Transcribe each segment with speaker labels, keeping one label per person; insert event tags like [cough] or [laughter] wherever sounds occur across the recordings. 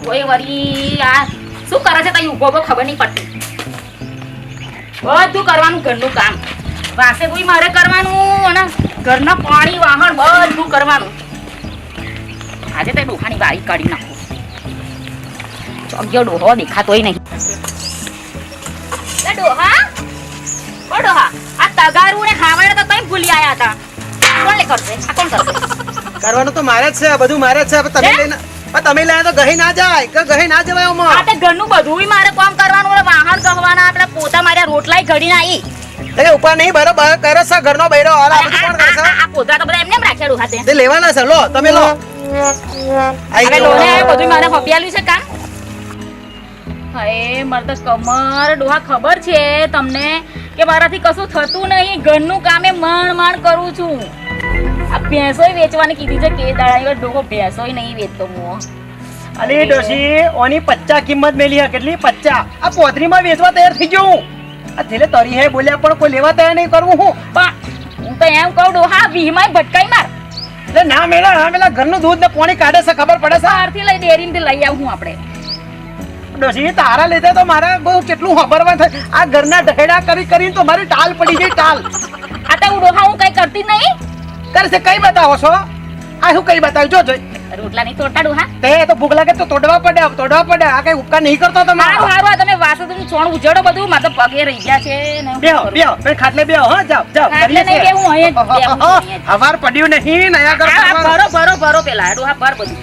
Speaker 1: ડોહોય વળી આ શું કરે છે તઈ ઊભો ખબર નહીં પડતી. બધું કરવાનું ઘરનું કામ. વાસે કોઈ મારે કરવાનું અને ઘરના પાણી વાહણ બધું કરવાનું. આજે તો ડોહાની વારી કાઢી નાખું. ચોગ્યો ડોહો દેખાતોય નહીં. ડોહા? ઓ ડોહા આ તગારું ને ખાવાડે તો તમે ભૂલી આયા હતા. કોણ લે કરશે? આ કોણ કરશે?
Speaker 2: કરવાનું તો મારે જ છે બધું મારે જ છે તમે લઈને પણ તમે લઈને તો ગહી ના જાય કે ગહી ના જવાય
Speaker 1: આ તો ઘરનું બધુંય મારે કામ કરવાનું ને વાહણ ગહવાના આપણે પોતા માર્યા રોટલાય ઘડી નાઈ
Speaker 2: એટલે ઉપર નહીં બરોબર કરે છે ઘરનો બૈરો હાલ આ બધું કોણ કરે
Speaker 1: આ પોતા તો બધા એમને એમ રાખેલું હાથે.
Speaker 2: તે લેવાના છે લો તમે લો.
Speaker 1: હવે. લોને બધું મારે ફપિયાલું છે કામ. હે મારે તો કમર ડોહા ખબર છે તમને કે મારાથી કશું થતું નહીં ઘરનું કામે માણ માંડ કરું છું. આ ભેંસોય વેચવાની કીધી છે કે દાડા ડોકો ભેંસોય નહીં વેચતો હું
Speaker 2: અરે ડોશી ઓની પચ્ચા કિંમત મેલી હે કેટલી? પચ્ચા. આ પોતરીમાં વેચવા તૈયાર થઈ ગયો હું. આ થેલે તરી હે બોલ્યા પણ કોઈ લેવા તૈયાર નહીં કરવું હું.
Speaker 1: પણ હું તો એમ કહું ડોહા વીમાય ભટકાઈ માર.
Speaker 2: એટલે ના મેલા ના મેલા ઘરનું દૂધ ને પાણી કાઢે છે ખબર પડે છે?
Speaker 1: આરથી લઈ ડેરીને લઈ આવું હું આપણે.
Speaker 2: ડોશી તારા લીધે તો મારા બહુ કેટલું ખબરવા થાય. આ ઘરના ઢહેડા કરી કરીને તો મારી ટાલ પડી ગઈ ટાલ.
Speaker 1: આ તો હું ડોહા હું કઈ કરતી નહીં.
Speaker 2: કરે છે કઈ બતાવો છો? આ શું કઈ બતાવ્યું? જો જોઈ
Speaker 1: રોટલા નહીં તોડતાડું હા?
Speaker 2: તે તો ભૂખ લાગે તો તોડવા પડે તોડવા પડે. આ કઈ ઉપકાર નહીં કરતો
Speaker 1: હારું
Speaker 2: તમારો
Speaker 1: હારું તમે વાસો તમે છોણ ઉજડો બધું મારે તો પગે રહી ગયા છે હું
Speaker 2: બેહો બેહો બે ખાટલે બેહો હા જાઓ જાવ
Speaker 1: ખાટલે નહીં [laughs] બેહું.
Speaker 2: હવાર પડ્યું નહીં નયા કર
Speaker 1: ભરો ભરો ભરો પેલા ડોહા ભર બધું.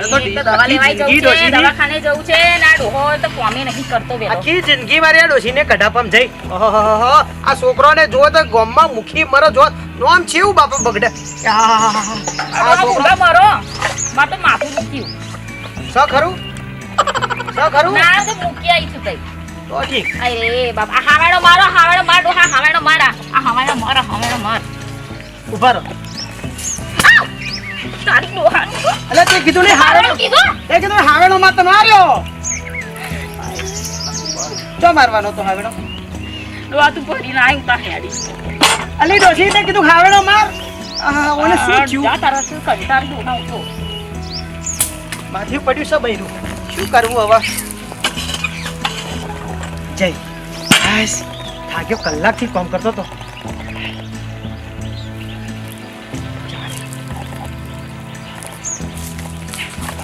Speaker 1: દવાખાને જવું છે ને ડોહો તો કોમે નહીં કરતો વેલો.
Speaker 2: આખી જિંદગી મારી આ ડોશીને કઢાપમ જઈ. ઓહોહોહો. આ છોકરોને જો તો ગોમમાં મુખી મરો જો નોમ છેવું બાપા બગડે. આ છોકરો.
Speaker 1: મરો. મારે તો માથું દુખ્યું
Speaker 2: સ ખરું? સ ખરું?
Speaker 1: ના તો મૂકી આવી છું તઈ.
Speaker 2: તો ઠીક.
Speaker 1: અરે બાપ હાવાડો મારો હાવાડો માર ડોહા હાવાડો મારા. આ હાવાડો મારો હાવાડો માર.
Speaker 2: ઊભા રહો!
Speaker 1: તારી ડોહાનું
Speaker 2: એટલે તે કીધું
Speaker 1: ને
Speaker 2: હારે
Speaker 1: કીધું?
Speaker 2: તે કીધું હાવેણો માં તો માર્યો જો મારવાનો તો હાવેણો
Speaker 1: ડોહા તું ભરીને આવી ઉતા હેડી.
Speaker 2: અલી ડોશી તે કીધું હાવેણો માર. ઓને શું થયું?
Speaker 1: જા તારા શું કંટાળ ડોહા ઉઠો
Speaker 2: માથે પડ્યું છે બૈરું. શું કરવું હવે? જય. બસ. થાક્યો કલાકથી કામ કરતો તો.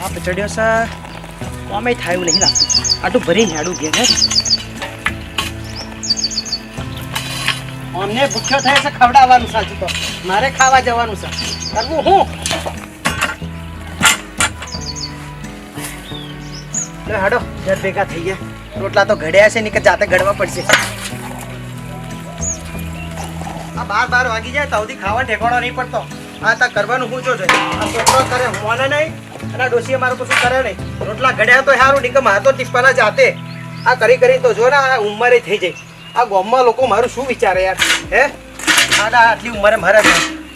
Speaker 2: આ ચડ્યો છે કોમે થાય એવું નહીં લાગતું આટલું ભરી હેડું ઘેર અમને ભૂખ્યો થાય છે ખવડાવવાનું સાચું તો મારે ખાવા જવાનું છે કરવું હું? લે હાડો ઘર ભેગા થઈ ગયા. રોટલા તો ઘડ્યા છે નીકળ જાતે ઘડવા પડશે. આ બાર બાર વાગી જાય તો સુધી ખાવા ઠેકાણો નહીં પડતો. આ તા કરવાનું હું જો છે આ છોકરો કરે મને નહીં? અને આ ડોશીએ મારું કશું કરે નહીં. રોટલા ઘડ્યા તો સારું નીકળ મારે તો ટીપાના જાતે. આ કરી કરી તો જો ને આ ઉંમરે થઈ જાય. આ ગામમાં લોકો મારું શું વિચારે યાર? હે? આડા આટલી ઉંમરે મારે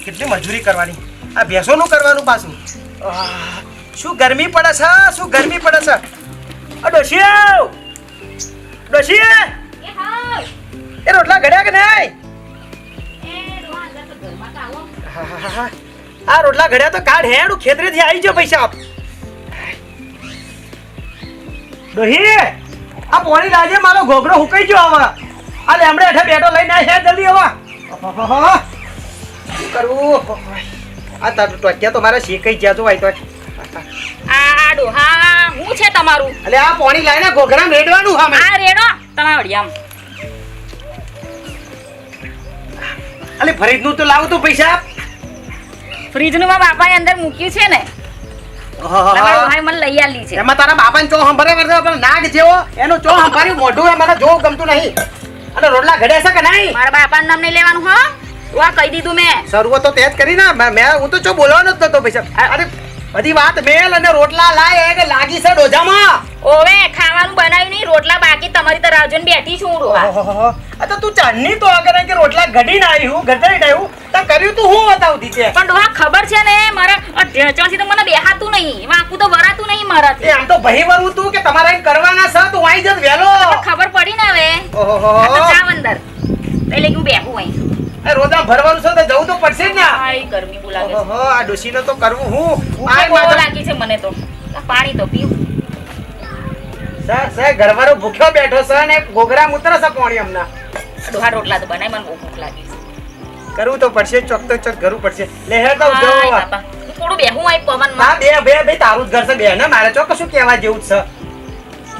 Speaker 2: કેટલી મજૂરી કરવાની? આ ભેંસોનું કરવાનું પાછું. શું ગરમી પડે છે? શું ગરમી પડે છે? આ ડોશી આવ! ડોશી
Speaker 1: એ
Speaker 2: રોટલા ઘડ્યા કે નહીં?
Speaker 1: તો તો
Speaker 2: હા, હા, હા. આ રોટલા ઘડ્યા તો કાઢ હેડું ખેતરેથી આવી જો પૈસા. આપ ડોહી આ પોણી લાજે મારો ઘોઘરો હુકાઈ ગયો હવે. આ લેમડે હેઠે બેઠો લઈને આ હે જલ્દી હવે. શું કરવું? આ તાર ટોક્યા તો મારા શેકાઈ ગયા તો આઈ તો
Speaker 1: આ ડોહા હું છે તમારું?
Speaker 2: અલે આ પોણી લાઈને ઘોઘરા મેડવાનું હા
Speaker 1: આ રેડો તમારા વડિયામ.
Speaker 2: અલે ફરીદનું તો લાવું તો પૈસા.
Speaker 1: ફ્રીજનું માં બાપાએ અંદર મૂક્યું છે ને? તમારા ભાઈ મને લઈ આલી છે.
Speaker 2: એમાં તારા બાપાને ચો હંભરે વર્તે પણ નાગ જેવો એનું ચો હંભાર્યું મોઢું એ મને જોવું ગમતું નહીં. અને રોટલા ઘડે છે કે નહીં?
Speaker 1: મારા બાપાનું નામ નહીં લેવાનું હો. વા કહી દીધું મેં.
Speaker 2: શરૂઆત તો તે જ કરી ને મેં મેં- હું તો ચો બોલવાનો જ નતો પૈસા. અરે બધી વાત મેલ અને રોટલા લાય કે લાગી છે ડોજામાં.
Speaker 1: ઓવે ખાવાનું બનાવ્યું નહીં રોટલા બાકી તમારી તરફ રાહ બેઠી છું
Speaker 2: ઓહોહો. આ તો ચાંદની તો આગળ કે રોટલા ઘડીને આવ્યું ઘટાડીને આવ્યું તો કર્યું તું હું બતાવતી છે?
Speaker 1: પણ ડોહા ખબર છે ને મારા આ તો મને બેહાતું નહીં વાંકું તો વરાતું નહીં
Speaker 2: એ
Speaker 1: મારાથી
Speaker 2: આમ તો ભઈ વરવું તું કે તમારે કરવાના છે તું આઈ જ વહેલો
Speaker 1: ખબર પડી ને હવે. ઓહો જા અંદર. એટલે હું બેહું અહીં.
Speaker 2: રોજા ભરવાનું છે તો જવું તો પડશે જ ને
Speaker 1: હાય ગરમી બોલાવે
Speaker 2: ઓહો આ ડોશીને તો કરવું હું.
Speaker 1: ભૂખે
Speaker 2: આ
Speaker 1: બહુ
Speaker 2: માથે-
Speaker 1: લાગી છે મને તો. પાણી તો પીવું.
Speaker 2: સર સર ઘરવાળો ભૂખ્યો બેઠો છે ને ગોગરા મુતરે છે પાણી હમણાં
Speaker 1: ડોહા રોટલા તો બનાય મને બહુ ભૂખ લાગી છે.
Speaker 2: કરવું તો પડશે ચોક તો ચોક કરવું પડશે. લે હે તો જો
Speaker 1: થોડું બેહું આય
Speaker 2: ના
Speaker 1: પવનમાં
Speaker 2: બે બે બે તારું જ ઘર છે બે ને મારે ચો કશું કહેવા જેવું છે.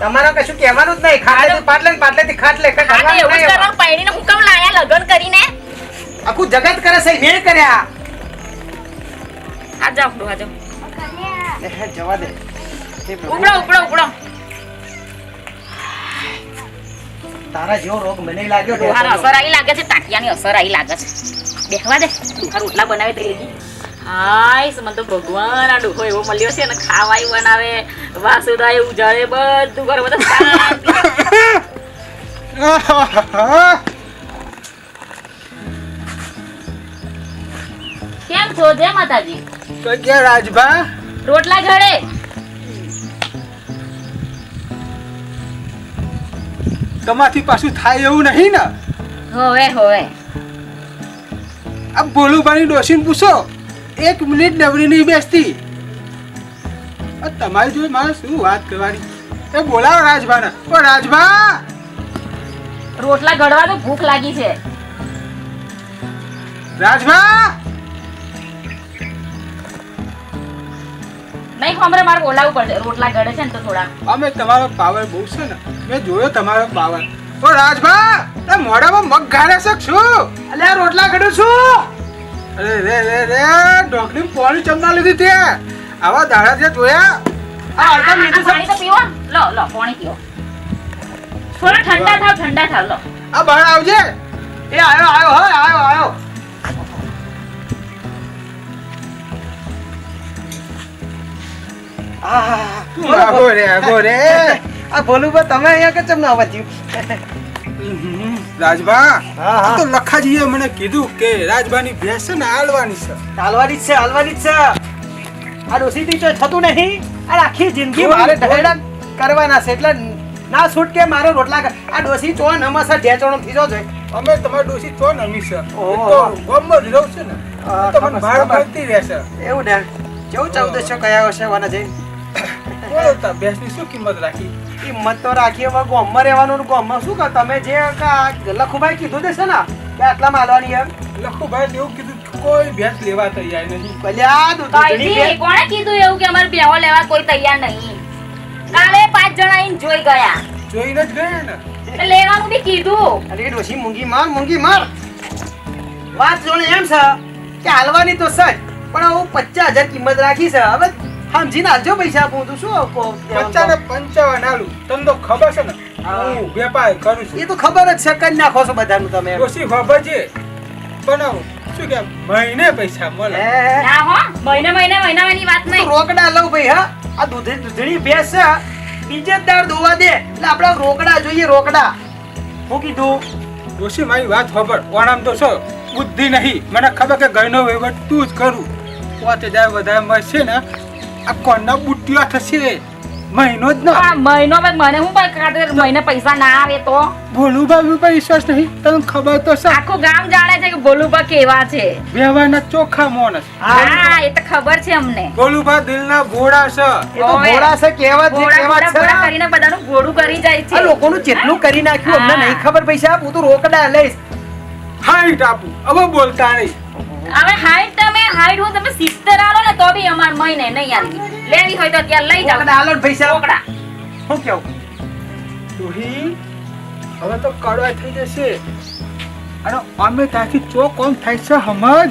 Speaker 2: તમારે કશું કહેવાનું જ નહીં. ખાટલે પાટલે પાટલે થી ખાટલે.
Speaker 1: કે
Speaker 2: કરવાનું.
Speaker 1: એવું પૈણીને હું કેમ લાયા લગન કરીને?
Speaker 2: આખું જગત કરે છે મેળ કર્યા
Speaker 1: આ. જાવ ડોહા જાઓ.
Speaker 2: જવા દે.
Speaker 1: ઉપડો ઉપડો ઉપડો.
Speaker 2: તારા જેવો રોગ મને લાગ્યો
Speaker 1: ડોહાને. અસર આવી લાગે છે ટાંટિયાની અસર આવી લાગે છે. બેહવા દે. ડોહા રોટલા બનાવે તે લેજી હાય મને તો ભગવાન આ ડોહો એવો મળ્યો છે ને ખાવાય બનાવે વાસુદા એવું જળે બધું કરે બધા [laughs] [laughs] કેમ છો? જય માતાજી.
Speaker 3: તો રાજભા?
Speaker 1: રોટલા જડે
Speaker 3: તમારથી પાછું થાય એવું નહીં ને?
Speaker 1: હોવે હોવે.
Speaker 3: આ ભોલુભાઈ ડોસીને પૂછો. એક મિનિટ નવરી નહીં બેસતી. તમારી જોઈ મારે શું વાત કરવાની? એ બોલાવો રાજભાને. ઓ રાજભા!
Speaker 1: રોટલા ઘડવા તો ભૂખ લાગી છે.
Speaker 3: રાજભા!
Speaker 1: નહીં હમણાં મારે બોલાવવું પડશે રોટલા ઘડે છે ને તો થોડા.
Speaker 3: અમે તમારો પાવર બહુ છે ને મેં જોયો તમારો પાવર. ઓ રાજભા તે મોઢામાં મગ ગાળે છે છું શું?
Speaker 2: અલ્યા રોટલા ગળું છું
Speaker 3: અરે રે રે રે ઢોકળી પોણી ચમના લીધી તે. આવા દાડા જે જોયા?
Speaker 2: આ અડધા
Speaker 1: આ
Speaker 2: મીઠું
Speaker 1: પાણી તો પીવો લો લો પાણી પીવો. થોડા ઠંડા થાવ ઠંડા થાવ લો.
Speaker 3: આ બહાર આવજે.
Speaker 2: એ આયો આયો હો આયો આયો.
Speaker 3: આગો રે આગો રે
Speaker 2: આ ભોલુભા તમે અહીંયા કે ચમ ના આવવા
Speaker 3: રાજભા
Speaker 2: હા,
Speaker 3: આ તો લખાજીએ મને કીધું કે રાજભાની ભેંસ છે ને હાલવાની છે.
Speaker 2: હાલવાની જ છે હાલવાની જ છે. આ ડોસીથી તો થતું નહીં. આ આખી જિંદગી મારે. ઢહેડા કરવાના છે એટલે ના છૂટ કે મારો રોટલા આ ડોસી ચો નમસ ઢેચણો થીજો છે
Speaker 3: અમે તમારી ડોસી ચો નમી છે. તો ગામમાં જ રહું છે ને.
Speaker 2: હા,
Speaker 3: તો મને
Speaker 2: ખબર,
Speaker 3: ભાડ. મળતી રહેશે.
Speaker 2: એવું ને? કેવું ચૌદસો કયા વર્ષે વાના છે
Speaker 3: બોલો તા ભેંસની શું કિંમત રાખી?
Speaker 2: કિંમત તો રાખી હવે ગોમમાં રહેવાનું ગોમમાં શું કર? તમે જે લખુભાઈ કીધું દેશે ને કે આટલામાં માલવાની એમ?
Speaker 3: લખુભાઈ એવું કીધું કોઈ ભેંસ લેવા તૈયાર નથી.
Speaker 2: ભલે
Speaker 1: કોણે કીધું એવું કે અમારે બેહો લેવા કોઈ તૈયાર નહીં? કાલે પાંચ જણા આઈને જોઈ ગયા.
Speaker 3: જોઈને જ ગયા ને.
Speaker 1: એટલે લેવાનું બી કીધું.
Speaker 2: અરે ડોસી મૂંગી માર મૂંગી માર. વાત જોડે એમ છે કે હાલવાની તો સજ પણ હું પચાસ હજાર કિંમત રાખી છે. હવે સમજીને હાલજો પૈસા આપું તું શું આપો?
Speaker 3: પચાસ પંચાવન આલું. તમને તો ખબર છે ને
Speaker 2: હા.
Speaker 3: વેપાર કરું છું.
Speaker 2: એ તો ખબર જ છે કરી નાખો છો બધાનું તમે.
Speaker 3: ડોસી ખબર છે? પણ શું કે મહિને પૈસા મળે.
Speaker 2: હે?
Speaker 1: ના હો મહિને મહિને મહિનાની વાત નહીં.
Speaker 2: રોકડા લઉં ભાઈ હા? આ દૂધ દૂધણી ભેંસ છે બીજે જ દાળ ધોવા દે. એટલે આપણે રોકડા જોઈએ રોકડા. હું કીધું?
Speaker 3: ડોશી મારી વાત ખબર? ઓણામ તો છો બુદ્ધિ નહીં. મને ખબર કે ઘરનો વહીવટ તું જ કરું. પોતે જાય વધારે મળશે ને આ કોણના બુટ્ટીઓ થશે? મહિનો જ ના.
Speaker 1: આ મહિનો મને હું ભાઈ ખાતે મહિને પૈસા ના આવે તો?
Speaker 3: ભોલું ભાઈ ઉપર વિશ્વાસ નહીં. તને ખબર તો છે.
Speaker 1: આખું ગામ જાણે છે કે ભોલુભા કેવા છે.
Speaker 3: વ્યવહારના ચોખ્ખા માણસ
Speaker 1: હા એ તો ખબર છે અમને.
Speaker 3: ભોલું ભાઈ દિલના ભોળા છે.
Speaker 2: એ તો ભોળા છે કેવા છે
Speaker 1: ઘોડા
Speaker 2: છે?
Speaker 1: ભોળા કરીને બધાનું ભોળું કરી જાય
Speaker 2: આ
Speaker 1: છે
Speaker 2: લોકોનું જેટલું કરી નાખ્યું અમને. નહીં ખબર પૈસા હું તો રોકડા લઈશ.
Speaker 3: હાઈટ આપું. હવે બોલતા નહીં.
Speaker 1: હવે હાઈટ તમે હાઈટ હું તમે સિત્તેર આલો ને તો બી અમાર મહિને નહીં આવી. લેવી હોય તો અત્યારે લઈ
Speaker 2: જાવ આલો ને પૈસા.
Speaker 1: ઓકડા.
Speaker 2: શું કેવું?
Speaker 3: તુહી હવે તો કડવા થઈ જશે. અને અમે ત્યાંથી ચો કોમ થાય છે હમજ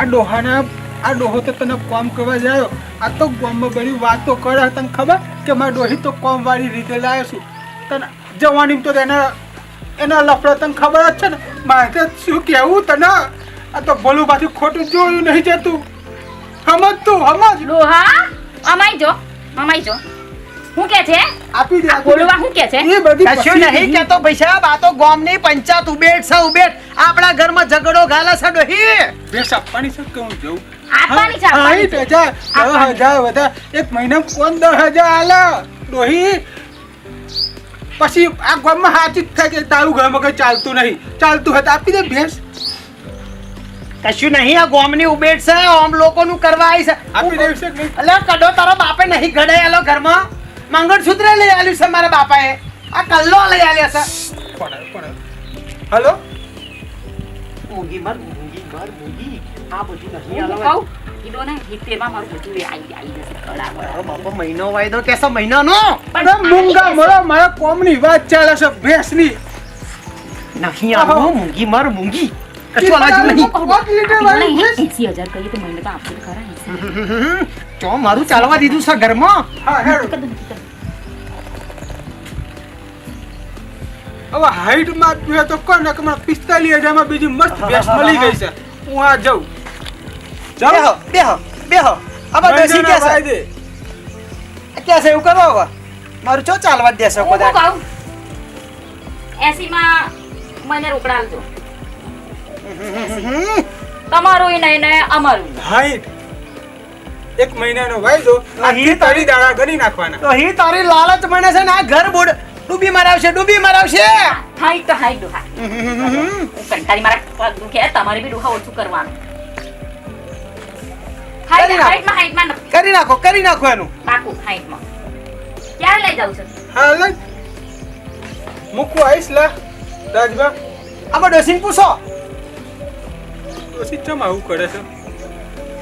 Speaker 3: આ ડોહાના આ ડોહો તો તને કોમ કરવા જાય. આ તો ગામમાં બધી વાતો કરે. તને ખબર કે મારા ડોહી તો કોમ વાળી રીતે લાવ્યો છું. તને જવાની તો એના એના લફડા તને ખબર જ છે ને? મારે શું કહેવું તને? આ તો ભોલું પાછું ખોટું જોયું નહીં જતું. સમજ તું સમજ
Speaker 1: લોહા? અમાઈ જો અમાઈ જો. હું કે છે?
Speaker 3: આપી દે
Speaker 1: બોલવા હું કે છે?
Speaker 3: એ બધી
Speaker 2: કશું નહીં કેતો સાહેબ આ તો ગામની પંચાયત ઉબેટ છે ઉબેટ આપણા ઘરમાં ઝઘડો ગાલા છે ડોહી.
Speaker 3: ભેંસ આપવાની છે કે હું જઉં?
Speaker 1: આપવાની છે આપવાની છે.
Speaker 3: જા દસ હજાર વધારે. એક મહિના પંદર હજાર આલે. ડોહી. પછી આ ગામમાં જ થાય કે તારું ઘરમાં કઈ ચાલતું નહીં. ચાલતું હોય તો આપી દે ભેંસ.
Speaker 2: કશું નહીં આ ગોમની ઉબેટ છે આમ લોકોનું કરવા આવી છે.
Speaker 3: આપી દેવું છે કે
Speaker 2: કડો તારો બાપે નહીં ઘડે આલો ઘરમાં. મંગળસૂત્ર લઈ આવ્યું છે મારા બાપાએ. આ કલ્લો લઈ આવ્યા છે.
Speaker 3: પડે પડે. હલો?
Speaker 2: મૂંગી મર મૂંગી મર મૂંગી આ બધું નહીં આલો
Speaker 1: કીધો ને મારું બધું આવી આવી જશે.
Speaker 2: મહિનો વાયદો કેસો મહિનાનો?
Speaker 3: અરે મૂંગા મળો મારા કોમની વાત ચાલે છે ભેંસની.
Speaker 2: નહીં આલો મૂંગી મર મૂંગી કશું અલાજુ નહીં.
Speaker 3: પાંચ લીટર
Speaker 1: કીધું
Speaker 3: વાળી
Speaker 1: ને,
Speaker 3: ભેંસ.
Speaker 1: 80,000 કહીએ તો મહિને તો આપશે ખરા
Speaker 2: ચો મારું ચાલવા દીધું છે ઘરમાં.
Speaker 3: હા. હવે હાઈટમાં તો કોણ ને પિસ્તાલીસ હજારમાં બીજી મસ્ત ભેંસ મળી ગઈ છે. હું આ જાઉં.
Speaker 2: આમાં બેસી ગયા છે? ક્યાં છે? એવું કરો હવે. મારું ચો ચાલવા દેશો
Speaker 1: એસી
Speaker 2: કદાચ.
Speaker 1: કહું? 80 માં મને રોકડા આલજો. તમારું નહીં ને અમારું.
Speaker 3: હાઈટ એક મહિનાનો વાયદો
Speaker 2: અહીં
Speaker 3: આ તારી દાડા ગણી નાખવાના.
Speaker 2: તો હી તારી લાલચ મને છે ને આ ઘર બોડ ડૂબી મરાવશે ડૂબી મરાવશે.
Speaker 1: હાઈટ તો હાઈ ડોહા. હું કંટાળી મારા પગ દુખે તમારે બી ડોહા ઓછું કરવાનું.
Speaker 2: કરી નાખો. કરી નાખો એનું.
Speaker 1: પાકું હાઈટમાં. ક્યારે લઈ જાઉં છો?
Speaker 3: હા લઈ. મૂકવું આવીશ લા. રાજભા
Speaker 2: આમાં ડોસીને પૂછો.
Speaker 3: ચમ આવું કરે છે?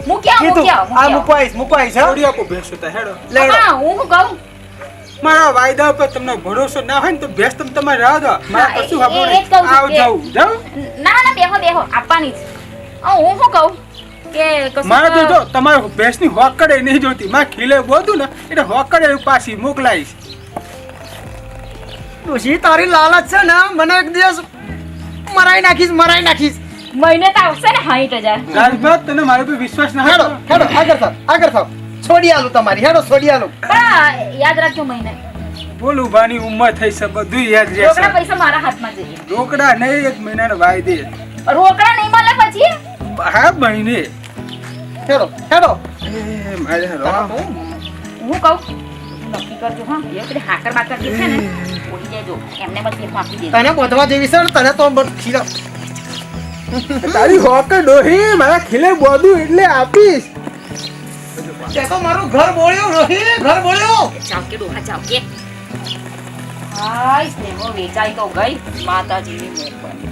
Speaker 1: મૂક્યા મૂક્યા
Speaker 2: આ
Speaker 1: મૂક્યા
Speaker 2: મૂકવા આવીશ મૂકવા આવીશ હા
Speaker 3: થોડી આપો ભેંસ તા હેડો.
Speaker 2: લેડો.
Speaker 1: હા, હું શું કહું?
Speaker 3: મારા વાયદા ઉપર તમને ભરોસો ના હોય ને તો ભેંસ તમે તમારે રાહ દો. મારા કશું
Speaker 1: હબો છું
Speaker 3: આવ જાઉં જાઉં.
Speaker 1: ના ના બેહો બેહો આપવાની જ. હા, હું શું કહું? કે
Speaker 3: મારે તો જો તમારે ભેંસની હોકડે નહીં જોતી. મારે ખીલે બોધું ને એટલે હોકડે પાછી મોકલાઈશ
Speaker 2: ડોશી તારી લાલચ છે ને? મને એક દિવસ મરાઈ નાખીશ મરાઈ નાખીશ.
Speaker 1: મહિને તો આવશે ને સાઈઠ હજાર.
Speaker 3: રાજભા તને મારા પર વિશ્વાસ ના
Speaker 2: હેડો? હેડો આગળ થાવ આગળ થાવ. છોડી આલું તમારી હેડો છોડી આલું
Speaker 1: પણ યાદ રાખજો મહિને.
Speaker 3: બોલ ઉભાની ઉંમર થઈ છે બધું યાદ
Speaker 1: રોકડા
Speaker 3: રહેશે
Speaker 1: પૈસા મારા હાથમાં જઈએ.
Speaker 3: રોકડા નહીં એક મહિનાનો વાયદે
Speaker 1: રોકડા નહીં મળે પછી?
Speaker 3: હા મહિને
Speaker 2: હેડો હેડો.
Speaker 3: એ મારે હેડો.
Speaker 1: હું. કહું? નક્કી કરજો હા. એ પેલી હાકર બાકર જે છે ને ઓળી જજો એમને બસ એક આપી દે
Speaker 2: તને બોધવા જેવી છે ને તને તો બસ ખીલા
Speaker 3: તારી હોકર ડોહી મારા ખીલે બોધું એટલે આપીશ.
Speaker 2: તે તો મારું ઘર બોળ્યું રોહી ઘર બોળ્યું.
Speaker 1: ચાવ કે ડોહા ચાવ કે હાય સ્નેહો વેચાઈ તો ગઈ માતાજીની મહેરબાની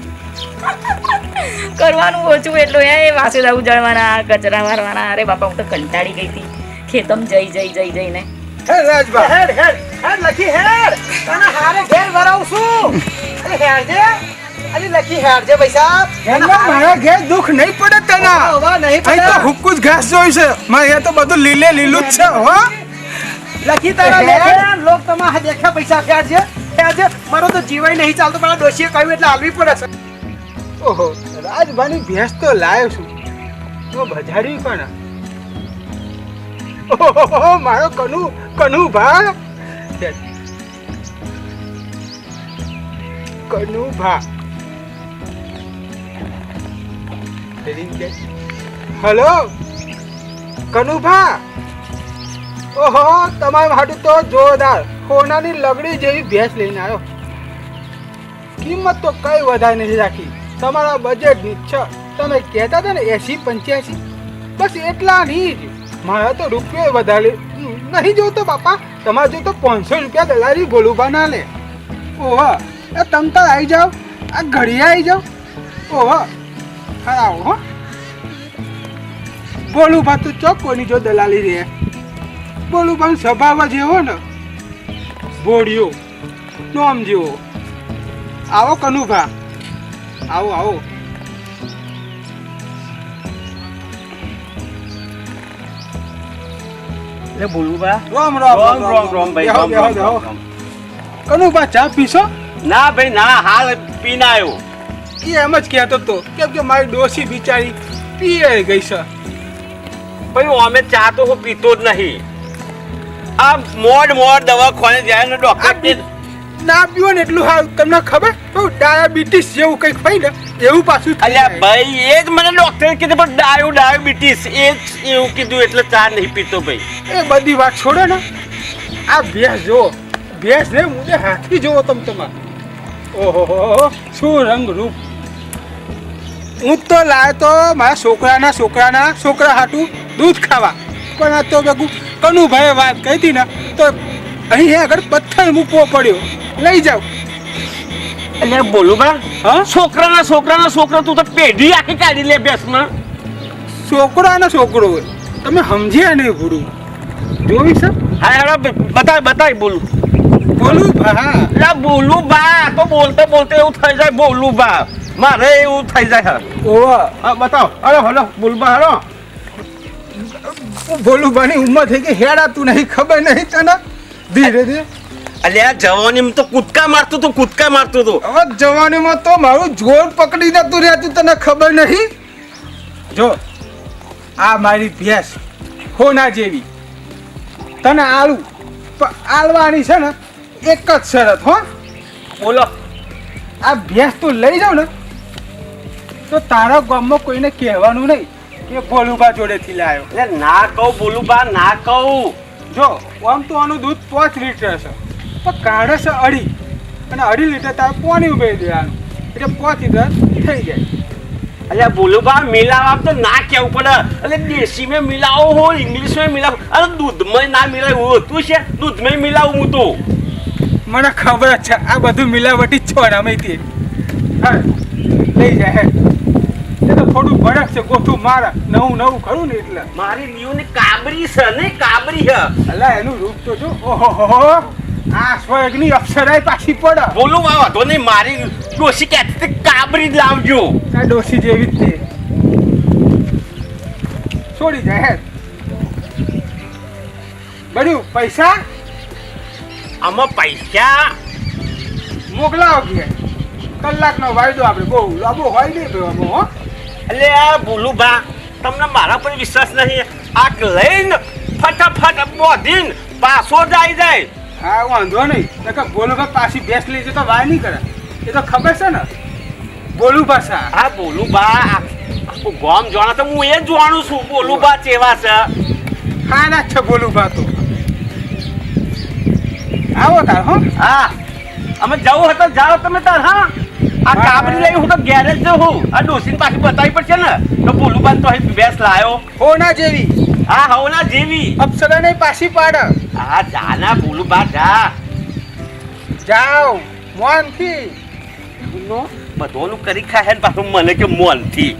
Speaker 1: કરવાનું ઓછું એટલું એ વાસુદા ઉજાડવાના કચરા મારવાના. અરે બાપા હું તો કંટાળી ગઈ હતી. ખેતમ જઈ જઈ જઈ જઈને.
Speaker 3: હે રાજભા.
Speaker 2: હેડ હેડ હેડ લખી હેડ. તને હારે ઘેર ભરાવું છું. અરે હેડજે અરે લખી હેડજે પૈસા.
Speaker 3: એમાં મારા ઘેર દુઃખ નહીં પડે તને.
Speaker 2: હવા નહીં
Speaker 3: તો
Speaker 2: પડે.
Speaker 3: જ ઘાસ જોઈ છે. મારે તો બધું લીલે લીલું જ છે હો.
Speaker 2: લખી તારા લેખે લોક દેખ્યા પૈસા હેડજે હેડજે મારો તો જીવાય નહીં ચાલતો. મારા ડોશીએ કહ્યું એટલે હાલવી પડે છે.
Speaker 3: ઓહો રાજભાની ભેંસ તો લાવ્યો છું. તો બજારી પણ. ઓહો મારો કનુ કનુ ભા. કનુ ભા. હલો? કનુભા? ઓહો, તમારા હાટુ તો જોરદાર. સોનાની લગડી જેવી ભેંસ લઈને આવ્યો કિંમત તો કઈ વધારે નથી રાખી. તમારા બજેટની છે. તમે કહેતા હતા ને એસી પંચ્યાસી. બસ એટલાની જ. મારા તો રૂપિયો વધારે નહીં જોતો બાપા. તમારે તો પાંચસો રૂપિયા દલાલી ગોલુભા ના લે. ઓહો, એ તમ આવી જાઓ. આ ઘડિયા આવી જાઓ. ઓહો હા. આવો હો ભોલુભા તો ચોક્કોની જો દલાલી રે ભોલુભાનો સ્વભાવ જ એવો ને. ભોળિયો નોમ જેવો. આવો કનુભા. આવો આવો.
Speaker 2: એટલે બોલું બા
Speaker 3: રામ રામ
Speaker 4: રોમ રોમ રોમ ભાઈ રોમ. રોમ રોમ.
Speaker 3: કનુભા ચા પીશો?
Speaker 4: ના ભાઈ ના હાલ પીના આવ્યો.
Speaker 3: એ એમ જ કહેતો તો કેમ કે મારી ડોસી બિચારી પીએ ગઈ છે.
Speaker 4: ભાઈ અમે ચા તો હું પીતો જ નહીં. આ મોડ મોડ દવા ખોને જાય ને ડોક્ટર
Speaker 3: ના પીવો ને એટલું હાલ તમને ખબર? બહુ ડાયાબિટીસ જેવું કંઈક હોય ને એવું પાછું
Speaker 4: અલ્યા ભાઈ એ જ મને ડોક્ટરે કીધું પણ ડાયો ડાયાબિટીસ એ જ એવું કીધું એટલે ચા નહીં પીતો ભાઈ.
Speaker 3: એ બધી વાત છોડો ને. આ ભેંસ જો ભેંસ ને હું હાથી જોવો તમ તમારે. ઓહો શું રંગ રૂપ હું તો લાવ્યો તો મારા છોકરાના છોકરાના છોકરા હાટું દૂધ ખાવા. પણ આ તો ભેગું કનુભાઈએ વાત કહી હતી ને તો અહીં આગળ પથ્થર મૂકવો પડ્યો. લઈ જાઓ.
Speaker 4: એટલે બોલું બા.
Speaker 3: હા?
Speaker 4: છોકરાના છોકરાના છોકરા તું તો પેઢી આખી કાઢી લે બેસમાં
Speaker 3: છોકરો અને છોકરો હોય. તમે સમજ્યા નહીં ગુરુ જોઈ સર
Speaker 4: હા હા બતાય બતાય બોલું.
Speaker 3: બોલું હા
Speaker 4: બોલું બા. તો બોલતે બોલતે એવું થઈ જાય બોલું બા. મારે એવું થઈ જાય હા
Speaker 3: ઓવા
Speaker 4: બતાવ અરે હલો બોલબા હલો
Speaker 3: બોલું બની ઉંમર થઈ ગઈ હેડા તું નહીં ખબર નહીં તને ધીરે ધીરે
Speaker 4: અલ્યા જવાની તો કૂદકા મારતું તું કૂદકા મારતું તું
Speaker 3: હવે જવાનીમાં તો મારું જોર પકડી જતું રહેતું તને ખબર નહીં જો આ મારી ભેંસ હોના જેવી તને આળું પણ આલવાની છે ને એક જ શરત હો
Speaker 4: બોલો
Speaker 3: આ ભેંસ તું લઈ જાઉં ને તો તારા ગામમાં કોઈને કહેવાનું નહીં કે ભોલુબા જોડેથી લાવ્યો
Speaker 4: એટલે ના કહું બોલું બા ના કહું.
Speaker 3: જો આમ તો આનું દૂધ પાંચ લીટર છે. પણ કાઢે છે અઢી. અને અઢી લીટર તારે પાણી ઉભેરી દેવાનું. એટલે પાંચ લીટર થઈ જાય.
Speaker 4: અલ્યા બોલું બા મિલાવા તો ના કેવું પડે. એટલે દેશી મેં મિલાવો હો ઇંગ્લિશ મેં મિલાવો. અરે દૂધમાં ના મિલાવ એવું હતું છે. દૂધમાં મિલાવું હું તો.
Speaker 3: મને ખબર છે આ બધું મિલાવટી જ છો હા લઈ જાય. હે એ તો થોડું ભડક છે ગોઠું મારા. નવું નવું ખરું ને એટલે.
Speaker 4: મારી લીઓની કાબરી છે ને કાબરી છે.
Speaker 3: અલા એનું રૂપ તો જો ઓહો આ સ્વર્ગની અક્ષરાય પાછી પડે.
Speaker 4: બોલું બા વાંધો નહીં મારી ડોસી કહેતી હતી કાબરી જ લાવજો.
Speaker 3: આ ડોસી જેવી જ તે છોડી જાય હે બધું પૈસા?
Speaker 4: આમાં પૈસા
Speaker 3: મોકલાવો કે. કલાકનો વાયદો આપણે બહુ લાંબો હોય નહીં ભાઈ હો.
Speaker 4: એટલે આ બોલું બા તમને મારા પર વિશ્વાસ નહીં. આગ લઈને ફટાફટ બોધીન પાછો જાય જાય.
Speaker 3: હા વાંધો નહીં. નકર બોલુભા પાછી બેસ લઈ જતો વાર નહીં કરે. એ તો ખબર છે ને? બોલું પાછા
Speaker 4: હા બોલું બા ગામ જાણે તો હું એ જ જાણું છું બોલું બા ચેવા છે.
Speaker 3: હા ના છે બોલું બા તો. આવો તાર હો.
Speaker 4: હા અમે જવું હતો જાઓ તમે તાર હા. આ
Speaker 3: હા,
Speaker 4: કાબરી લઈ હું તો ગેરેજ જવું આ ડોસીન પાછી બતાવી પડશે ને. તો બોલું બા તો અહીં બેસ લાયો.
Speaker 3: હો ના જેવી.
Speaker 4: હા હોના જેવી.
Speaker 3: અપ્સરા નહીં પાછી પાડ.
Speaker 4: હા જા ના બોલું બા જા.
Speaker 3: જાઓ મોનથી
Speaker 4: નો બધોનું કરી ખાય ને પાછું મને કે મોનથી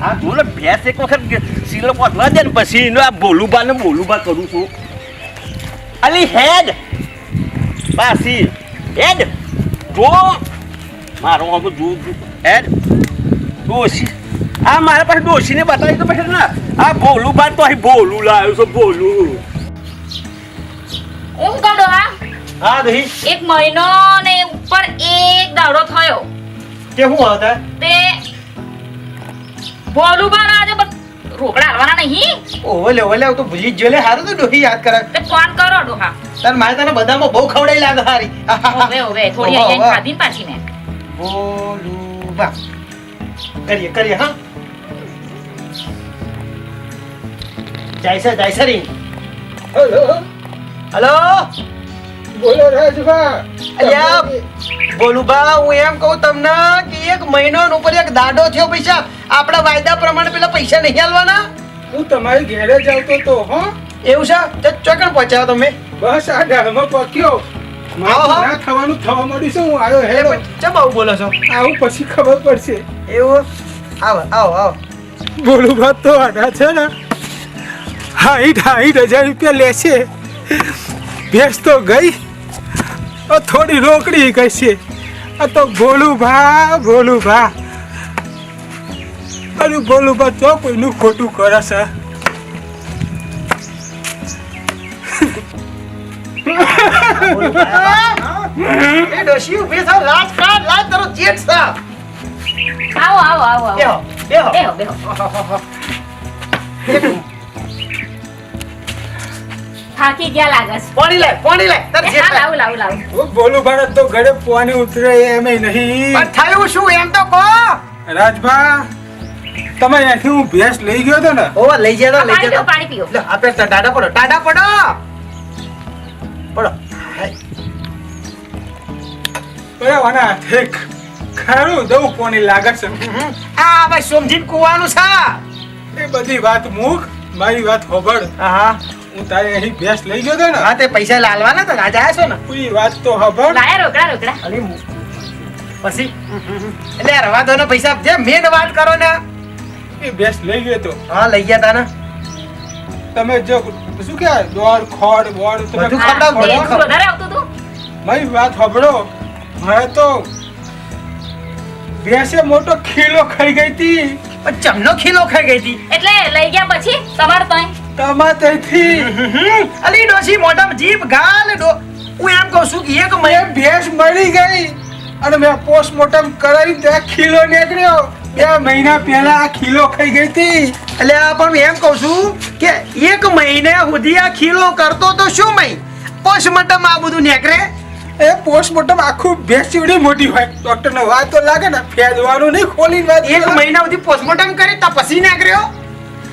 Speaker 4: હા બોલો ભેંસ એક વખત સીલો પતવા દે ને પછી એનો આ બોલુબા ને બોલુબા કરું છું. અલી હેડ. પાસી હેડ. જો મારો આમ જો. હેડ ડોશી. આ મારા પાસે ડોશીને બતાવી તો પછી ને. આ બોલુબા તો અહીં બોલું લાવ્યો છું બોલું
Speaker 1: હું કહું ડોહા
Speaker 2: હા દહી.
Speaker 1: એક મહિનો ને ઉપર એક દાડો થયો.
Speaker 2: કે હું આવતા?
Speaker 1: તે બોલું પણ આજે રોકડા હાલવાના નહીં?
Speaker 2: ઓવે લે ઓવે લે હું તો ભૂલી જ ગયો હારું તો ડોહી યાદ કરે.
Speaker 1: તે ફોન કરો ડોહા.
Speaker 2: તાર મારે તને બધામાં બહુ ખવડાઈ લાગે હારી.
Speaker 1: હવે હવે થોડી અહીંયા ખાધી પાછી મેં
Speaker 2: બોલુબા કરીએ કરીએ હા. જાય છે જાય છે રી. હલો?
Speaker 3: બોલો રાજભા.
Speaker 2: અલ્યા બોલુબા હું એમ કહું તમને કે એક મહિનો ઉપર એક દાડો થયો પૈસા. આપણા વાયદા પ્રમાણે પેલા પૈસા નહીં આલવાના?
Speaker 3: હું તમારી ઘેરે જ આવતો તો હો.
Speaker 2: એવું છે? તો ચોકણ પહોંચ્યા તમે.
Speaker 3: બસ આ ડાળમાં પક્યો. ના થવાનું થવા મળ્યું છે હું આવ્યો હેડો
Speaker 2: ચમ આવું બોલો છો?
Speaker 3: આવું પછી ખબર પડશે.
Speaker 2: એવો? આવો આવો આવો.
Speaker 3: બોલું ભાત તો આડા છે ને. હાઈટ હાઈટ હજાર રૂપિયા લેશે ભેંસ તો ગઈ. થોડી રોકડી ગઈ છે આ તો બોલું ભા બોલું ભા. અરે બોલું ભા તો કોઈનું ખોટું કરે છે.
Speaker 2: એ
Speaker 3: ઉતરે એમ નહીં
Speaker 2: પણ થયું શું એમ તો કહો
Speaker 3: રાજભા તમે અહીંયાથી હું લઈ ગયો તો ને
Speaker 2: ઓ લઈ જતો લઈ જતો
Speaker 1: પાણી
Speaker 2: પડો પડો.
Speaker 3: બરાબર ઠીક. ખરું દઉં કોની લાગત છે.
Speaker 2: આ ભાઈ સમજીને કુવાનું છે.
Speaker 3: એ બધી વાત મૂક મારી વાત હોબળ
Speaker 2: હા
Speaker 3: હું તારે અહીં ભેંસ લઈ ગયો તો ને.
Speaker 2: હા તે પૈસા લાલવાના તો રાજા આવ્યા છો ને.
Speaker 3: પૂરી વાત તો હોબળ
Speaker 1: લાયા રોકડા રોકડા.
Speaker 2: અરે પછી? એટલે રવા દો ને પૈસા જે મેન વાત કરો ને.
Speaker 3: એ ભેંસ લઈ ગયો તો.
Speaker 2: હા લઈ ગયા તા ને.
Speaker 3: તમે જો શું કે દોડ ખોડ બોડ તો
Speaker 2: બધું
Speaker 1: હા,
Speaker 2: ખવડાવ,
Speaker 1: તેલ
Speaker 2: બધું ખવડાવ.
Speaker 1: વધારે આવતો તો
Speaker 3: ભાઈ વાત હોબળો મારે તો ભેંસે મોટો ખીલો ખાઈ ગઈ હતી.
Speaker 2: પણ ચમનો ખીલો ખાઈ ગઈ હતી?
Speaker 1: એટલે લઈ ગયા પછી? તમારે તઈ
Speaker 3: તમારેથી
Speaker 2: અલી ડોસી મોટા જીભ ગાલ ડો હું એમ કહું છું કે એક મેં
Speaker 3: ભેંસ મળી ગઈ અને મેં પોસ્ટમોર્ટમ કરાવી ત્યાં ખીલો નીકળ્યો. બે મહિના પહેલા આ ખીલો ખાઈ ગઈ હતી.
Speaker 2: એટલે આ પણ એમ કહું છું કે એક મહિના સુધી આ ખીલો કરતો તો શું મય? પોસ્ટમોર્ટમ આ બધું નીકળે?
Speaker 3: એ પોસ્ટમોર્ટમ આખું ભેંસ જેવડી મોટી હોય. ડોક્ટર ને વાત તો લાગે ને ફેદવાનું નહીં ખોલી વાત
Speaker 2: એક મહિના સુધી પોસ્ટમોર્ટમ કરે તો પછી નીકળ્યો?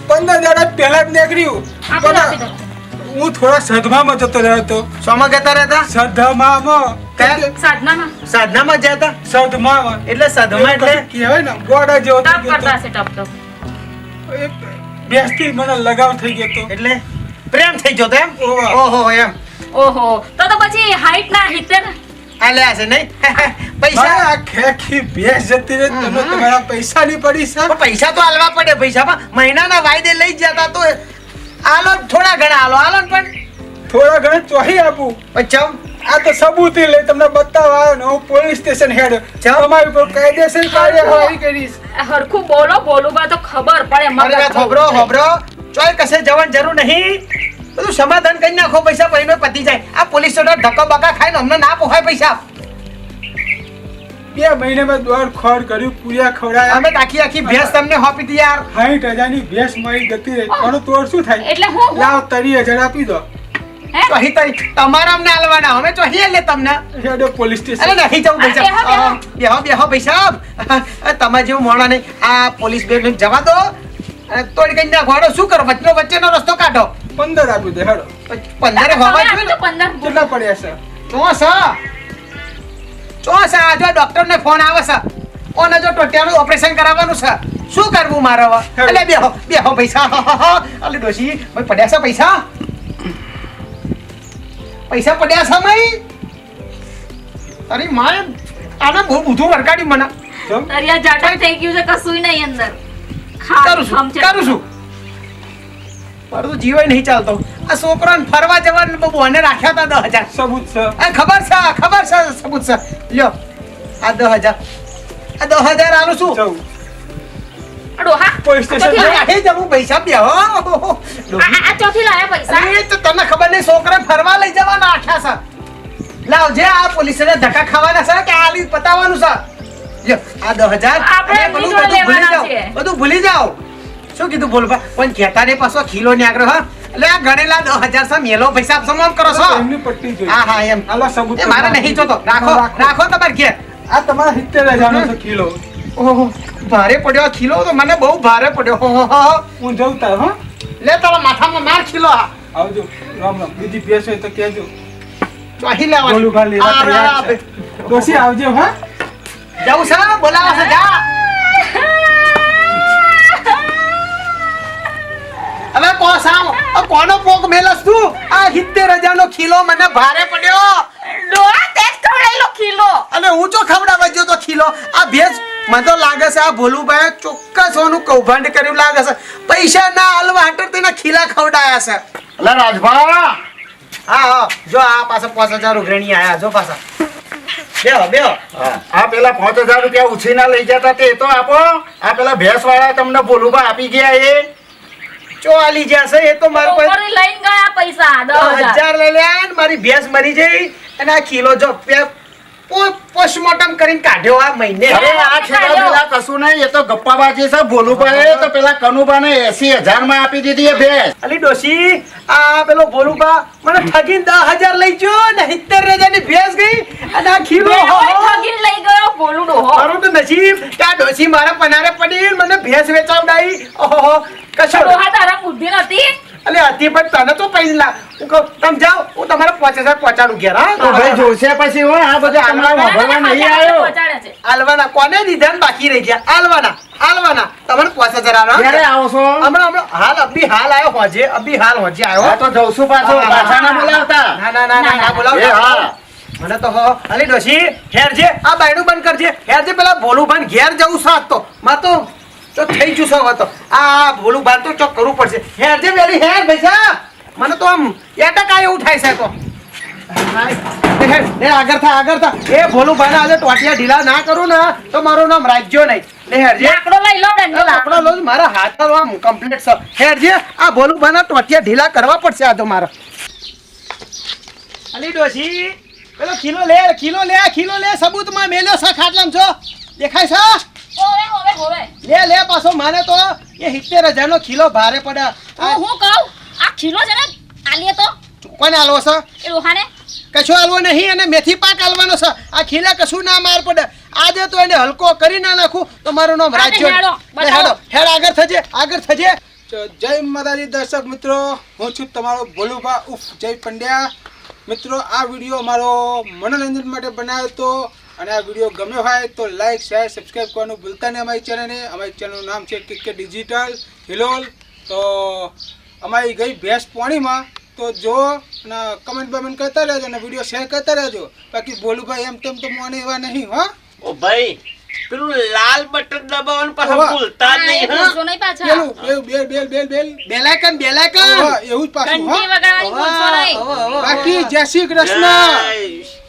Speaker 3: પંદર દાડા પહેલા જ. પણ હું થોડા સદમામાં જતો રહ્યો હતો.
Speaker 2: શોમાં ગતા રહેતા
Speaker 3: સદમામાં.
Speaker 1: સાધનામાં.
Speaker 2: સાધનામાં જતા?
Speaker 3: સદમામાં.
Speaker 2: એટલે સાધમાં એટલે?
Speaker 3: કહેવાય ને ગોડા જેવો
Speaker 1: ટપ કરતા. ટપ ટપ.
Speaker 3: એ મને લગાવ થઈ ગયો
Speaker 2: એટલે પ્રેમ થઈ ગયો એમ? ઓહો. એમ.
Speaker 1: ઓહો. તો તો પછી હાઈટ ના? હિતેર
Speaker 2: આલ્યા છે નહીં? [laughs] પૈસા?
Speaker 3: આ ખેખી ભેંસ જતી રહી તમારા પૈસા ની પડી છે
Speaker 2: પૈસા તો આલવા પડે પૈસા પણ મહિનાના વાયદે લઈ જતા તો આલો થોડા ઘણા આલો આલો પણ.
Speaker 3: થોડા ઘણા ચોહી આપું.
Speaker 2: પચમ
Speaker 3: આ તો સબૂતી લઈ તમને બતાવવા આવ્યો ને હું પોલીસ સ્ટેશન હેડ.
Speaker 2: જાઓ.
Speaker 3: તમારી ઉપર કાયદેસર કાર્યવાહી કરીશ
Speaker 1: હરખું બોલો બોલું બા તો ખબર પડે
Speaker 2: મારી ખબરો ખબરો હોભરો ચોય કશે જવાની જરૂર નહીં. બધું સમાધાન કરી નાખો પૈસા પછી પતી જાય. આ પોલીસ સ્ટેશન ધક્કો બકા ખાઈને અમને ના પોહાય પૈસા.
Speaker 3: બે મહિનામાં દોડ ખોડ કર્યું પૂર્યા ખવડાયા.
Speaker 2: અમે આખી આખી ભેંસ તમને હોપી દી યાર.
Speaker 3: સાઠ હજારની ભેંસ મળી જતી રહી. પણ તોડ શું થાય?
Speaker 1: એટલે હું?
Speaker 3: લાવ તરી હજાર આપી દો.
Speaker 2: કહી તરી તમારા અમને આલવાના. અમે ચોહી લે તમને.
Speaker 3: હેડો પોલીસ
Speaker 2: અરે નહીં જવું પૈસા
Speaker 1: બેહો, બેહો.
Speaker 2: પૈસા તમારે જેવું મોણા નહીં. આ પોલીસ બેન જવા દો. તોડી કઈ નાખો હાલો શું કરો? વચ્ચેનો વચ્ચેનો રસ્તો કાઢો.
Speaker 3: પંદર આપી દે હેડો.
Speaker 2: પંદર હોવા જોઈએ
Speaker 1: પંદર
Speaker 3: કેટલા પડ્યા છે?
Speaker 2: ચોસ. ચોસ આ જો ડોક્ટર ને ફોન આવે છે ઓને જો ટોટિયાનું ઓપરેશન કરાવવાનું છે શું કરવું મારે હવે? એટલે બેહો બેહો પૈસા અલે ડોશી ભાઈ પડ્યા છે પૈસા? પૈસા પડ્યા છે મય અરે માય આને બહુ બધું વરકાડી મને.
Speaker 1: અરે જાટા થઈ ગયું છે કશું નહીં અંદર.
Speaker 2: કરું છું કરું છું. મારું તો જીવાય નહીં ચાલતો. આ છોકરાને ફરવા જવાનું બહુ બોને રાખ્યા હતા દસ હજાર.
Speaker 3: સબૂત છે.
Speaker 2: આ ખબર છે ખબર છે સબૂત છે. લ્યો આ દસ હજાર. આ દસ હજાર આલું છું.
Speaker 1: ડોહા
Speaker 3: પોલીસ સ્ટેશન
Speaker 1: ચોથી
Speaker 2: જવું પૈસા બે હો
Speaker 1: આ- આ આ ચોથી લાયા પૈસા.
Speaker 2: અરે તો તને ખબર નહીં છોકરા ફરવા લઈ જવાના આખ્યા છે. લાવ જે આ પોલીસને ધક્કા ખાવાના છે કે આલી પતાવવાનું છે. આ દસ હજાર.
Speaker 1: આપણે
Speaker 2: બધું ભૂલી જાઓ. બધું ભૂલી જાઓ. શું કીધું બોલવા પણ કહેતા ને પાછો ખીલો ને આગ્રહ હા? એટલે આ ગણેલા દસ હજાર છે મેલો પૈસા સમાન કરો છો.
Speaker 3: એમની પટ્ટી જોઈએ
Speaker 2: હા હા એમ.
Speaker 3: આલો સબૂત
Speaker 2: એ મારે નહીં જોતો. રાખો રાખો. તમારે ઘેર.
Speaker 3: આ તમારા સિત્તેર હજારનો છે કિલો.
Speaker 2: ઓહો ભારે પડ્યો ખીલો તો મને બહુ ભારે પડ્યો. હો, હો, હો.
Speaker 3: હું. જઉં તાર હા.
Speaker 2: લે તારા માથામાં માર ખીલો આ.
Speaker 3: આવજો. રામ રામ. બીજી ભેંસ હોય તો કહેજો. ગોલુભા લેવા.
Speaker 2: આ,
Speaker 3: તૈયાર
Speaker 2: આ,
Speaker 3: છે. ડોશી આવજો હા.
Speaker 2: જાઉં છે બોલાવા છે જા. [laughs] હવે કોસામ આ કોનો પોક મેલસ તું? આ 70000 હજારનો ખીલો મને ભારે પડ્યો.
Speaker 1: ડોળા તે ખવડાયેલો ખીલો.
Speaker 2: અને હું ચો ખવડાવવા તો ખીલો? આ ભેજ મને તો લાગે છે આ ભોલુભાઈ ચોક્કસ ઓનું કૌભાંડ કર્યું લાગે છે. પૈસા ના હાલવા હાટર તેના ખીલા ખવડાયા છે.
Speaker 5: એટલે રાજભા!
Speaker 2: હા હા જો આ પાસે પાંચ હજાર ઉઘરણી આયા જો પાછા. બેહો બેહો.
Speaker 5: આ પેલા પાંચ હજાર રૂપિયા ઉછીના લઈ જતા તે તો આપો. આ પેલા ભેંસ વાળા તમને બોલુબા આપી ગયા એ.
Speaker 2: ચો જશે એ તો મારું પાસે
Speaker 1: લઈને ગયા પૈસા દસ હજાર.
Speaker 2: હજાર લઈ લે મારી ભેંસ મરી જઈ અને આ કિલો જો પોસ્ટમોર્ટમ કરીને કાઢ્યો આ મહિને.
Speaker 5: અરે આ છેલ્લા પેલા કશું નહીં એ તો ગપ્પાબાજી છે બોલુભાઈ તો પેલા કનુબાને એસી હજારમાં આપી દીધી એ ભેંસ.
Speaker 2: અલી ડોશી આ પેલો ભોલુભા મને ઠગીને દસ હજાર લઈ ગયો ને સિત્તેર હજારની ભેંસ ગઈ અને આ ખીલો
Speaker 1: ઠગીને લઈ ગયો બોલું ડોહો
Speaker 2: મારું તો નસીબ કે આ ડોશી મારા પનારે પડી મને ભેંસ વેચાવડાઈ. ઓહો કશો
Speaker 1: ડોહા તારા બુદ્ધિ નથી?
Speaker 2: અલે હતી પણ તને તો પૈસા હું કહું તમે જાઓ હું તમારા પાંચ હજાર પહોંચાડું ઘેર હા.
Speaker 5: ભાઈ જોશે પછી હો આ બધું તમારે વાપરવા નહીં આવ્યો.
Speaker 2: આલવાના કોને દીધા બાકી રહી ગયા? આલવાના આલવાના. તમને પાંચ હજાર આલો
Speaker 5: ક્યારે આવો છો
Speaker 2: હમણાં હમણાં હાલ અભી હાલ આવ્યો હોજે અભી હાલ હોજે આવ્યો
Speaker 5: તો જઉં છું પાછો પાછા ના બોલાવતા.
Speaker 2: ના ના ના ના ના બોલાવ
Speaker 5: એ હા.
Speaker 2: મને તો હો અલી ડોશી હેરજે આ બાયણું બંધ કરજે. પેલા ભોલું ભાન ઘેર જવું સાત તો. માં તો તો થઈ જુ હવે તો આ ભોલું બાર તો ચોક કરવું પડશે. હેર જે વેરી હેર ભૈસા મને તો આમ એટક એવું થાય છે તો. એ આગળ થા આગળ થા. એ ભોલું ભાન આજે ટોટિયા ઢીલા ના કરું ને તો મારું નામ રાજ્યો નહીં.
Speaker 1: લાકડો લઈ લો ડંડો
Speaker 2: લાકડો લો મારા હાથ તો આમ કમ્પ્લીટ છે. હેરજે આ ભોલું ભાના ટોટિયા ઢીલા કરવા પડશે આ તો મારા. અલી ડોશી પેલો કિલો લે કિલો લે કિલો લે સબૂતમાં મેલ્યો છે ખાટલામ છો દેખાય છે? લે લે પાછો માને તો. એ સિત્તેર હજાર નો કિલો ભારે પડે
Speaker 1: હું હું કહું? આ ખીલો છે ને આલીએ તો.
Speaker 2: કોને આલવો છે?
Speaker 1: એ રોહાને
Speaker 2: કશું આલવો નહીં અને મેથી પાક આલવાનો છે. આ ખીલા કશું ના માર પડે. આજે તો એને હલકો કરી ના નાખું. તો મારું નામ રાજ્ય
Speaker 1: હેડો,
Speaker 2: હેડ. આગળ થજે આગળ થજે.
Speaker 3: જય માતાજી દર્શક મિત્રો. હું છું તમારો ભોલુભા ઉફ જય પંડ્યા. મિત્રો આ વીડિયો અમારો મનોરંજન માટે બનાવ્યો હતો. અને આ વીડિયો ગમ્યો હોય તો લાઈક શેર સબસ્ક્રાઈબ કરવાનું ભૂલતા નહીં અમારી ચેનલને અમારી ચેનલનું નામ છે કે ડિજિટલ હિલોલ તો અમારી ગઈ ભેંસ પાણીમાં તો જો અને કમેન્ટ બમેન્ટ કરતા રહેજો અને વીડિયો શેર કરતા રહેજો. બાકી ભોલુભાઈ એમ તેમ તો મને એવા નહીં હો.
Speaker 4: ઓ ભાઈ પેલું લાલ બટન દબાવવાનું પાછું. ભૂલતા નહીં હા?
Speaker 1: ભૂલશો નહીં પાછા.
Speaker 3: પેલું પેલું બેલ બેલ બેલ બેલ.
Speaker 2: બેલાયકન બેલાયકન!
Speaker 3: હોવે, એવું જ પાછું હો.
Speaker 1: ઘંટી વગાડવાની ભૂલશો નહીં
Speaker 2: હવે, હવે, હવે.
Speaker 3: બાકી જય શ્રી કૃષ્ણ.